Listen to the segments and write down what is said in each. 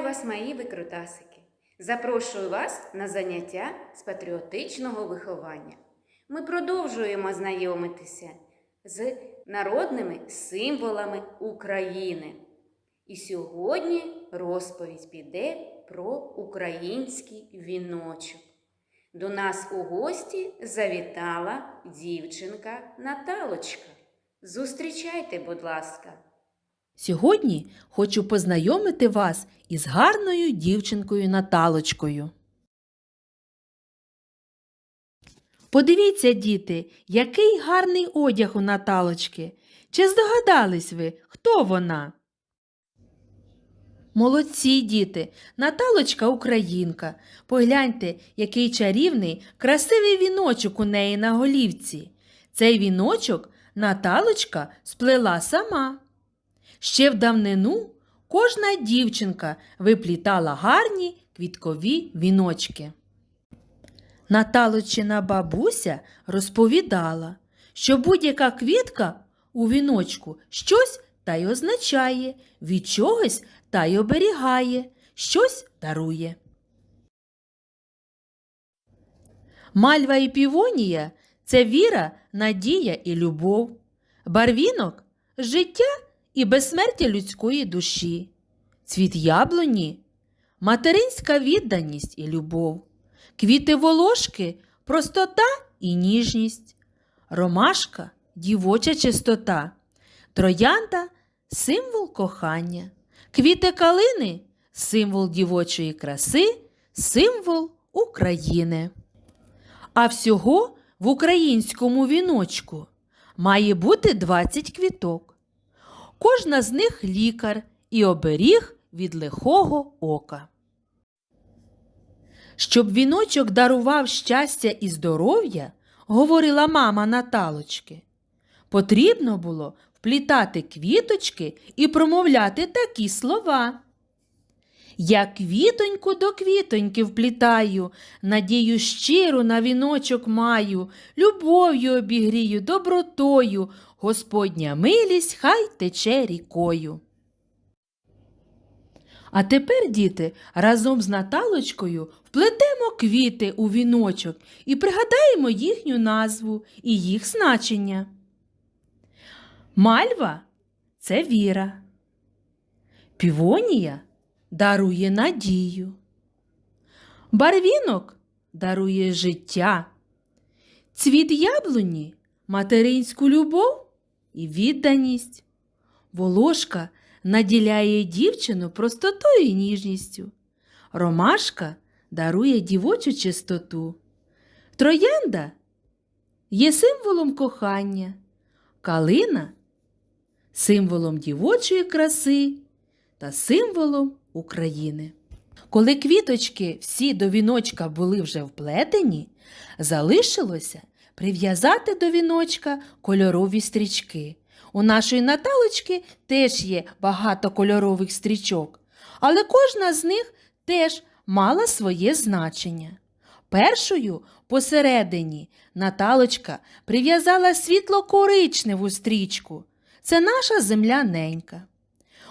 Вітаю вас, мої викрутасики! Запрошую вас на заняття з патріотичного виховання. Ми продовжуємо знайомитися з народними символами України. І сьогодні розповідь піде про український віночок. До нас у гості завітала дівчинка Наталочка. Зустрічайте, будь ласка. Сьогодні хочу познайомити вас із гарною дівчинкою Наталочкою. Подивіться, діти, який гарний одяг у Наталочки. Чи здогадались ви, хто вона? Молодці, діти, Наталочка українка. Погляньте, який чарівний, красивий віночок у неї на голівці. Цей віночок Наталочка сплела сама. Ще в давнину кожна дівчинка виплітала гарні квіткові віночки. Наталочина бабуся розповідала, що будь-яка квітка у віночку щось та й означає, від чогось та й оберігає, щось дарує. Мальва і півонія це віра, надія і любов. Барвінок життя і безсмертя людської душі. Цвіт яблуні материнська відданість і любов. Квіти волошки простота і ніжність. Ромашка дівоча чистота. Троянда символ кохання. Квіти калини символ дівочої краси, символ України. А всього в українському віночку має бути 20 квіток. Кожна з них лікар і оберіг від лихого ока. Щоб віночок дарував щастя і здоров'я, говорила мама Наталочки, потрібно було вплітати квіточки і промовляти такі слова. Я квітоньку до квітоньки вплітаю, надію щиру на віночок маю, любов'ю обігрію, добротою, Господня милість хай тече рікою. А тепер, діти, разом з Наталочкою вплетемо квіти у віночок і пригадаємо їхню назву і їх значення. Мальва це віра. Півонія дарує надію. Барвінок дарує життя. Цвіт яблуні материнську любов і відданість. Волошка наділяє дівчину простотою і ніжністю. Ромашка дарує дівочу чистоту. Троянда є символом кохання, калина символом дівочої краси та символом України. Коли квіточки всі до віночка були вже вплетені, залишилося прив'язати до віночка кольорові стрічки. У нашої Наталочки теж є багато кольорових стрічок, але кожна з них теж мала своє значення. Першою посередині Наталочка прив'язала світло-коричневу стрічку. Це наша земля ненька.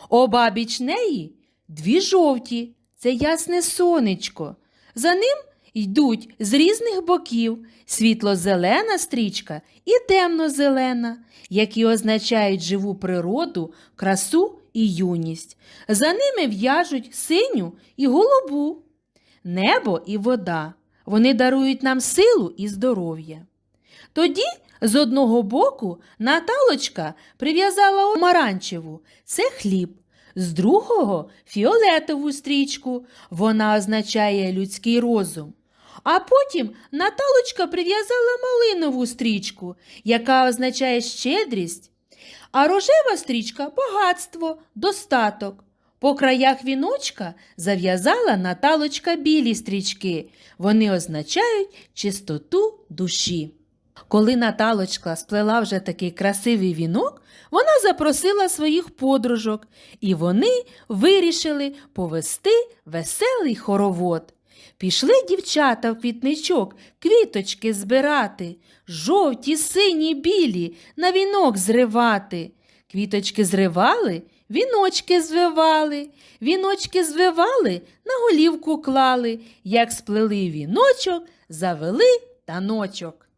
Обабіч неї дві жовті це ясне сонечко. За ним йдуть з різних боків світло-зелена стрічка і темно-зелена, які означають живу природу, красу і юність. За ними в'яжуть синю і голубу, небо і вода. Вони дарують нам силу і здоров'я. Тоді з одного боку Наталочка прив'язала омаранчеву це хліб, з другого фіолетову стрічку, вона означає людський розум. А потім Наталочка прив'язала малинову стрічку, яка означає щедрість, а рожева стрічка багатство, достаток. По краях віночка зав'язала Наталочка білі стрічки. Вони означають чистоту душі. Коли Наталочка сплела вже такий красивий вінок, вона запросила своїх подружок, і вони вирішили повести веселий хоровод. Пішли дівчата в квітничок квіточки збирати, жовті, сині, білі, на вінок зривати. Квіточки зривали, віночки звивали, віночки звивали, на голівку клали, як сплели віночок, завели таночок.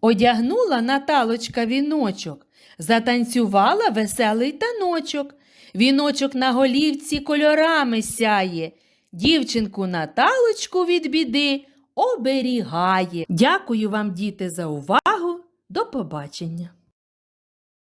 Одягнула Наталочка віночок, затанцювала веселий таночок. Віночок на голівці кольорами сяє, дівчинку Наталочку від біди оберігає. Дякую вам, діти, за увагу. До побачення.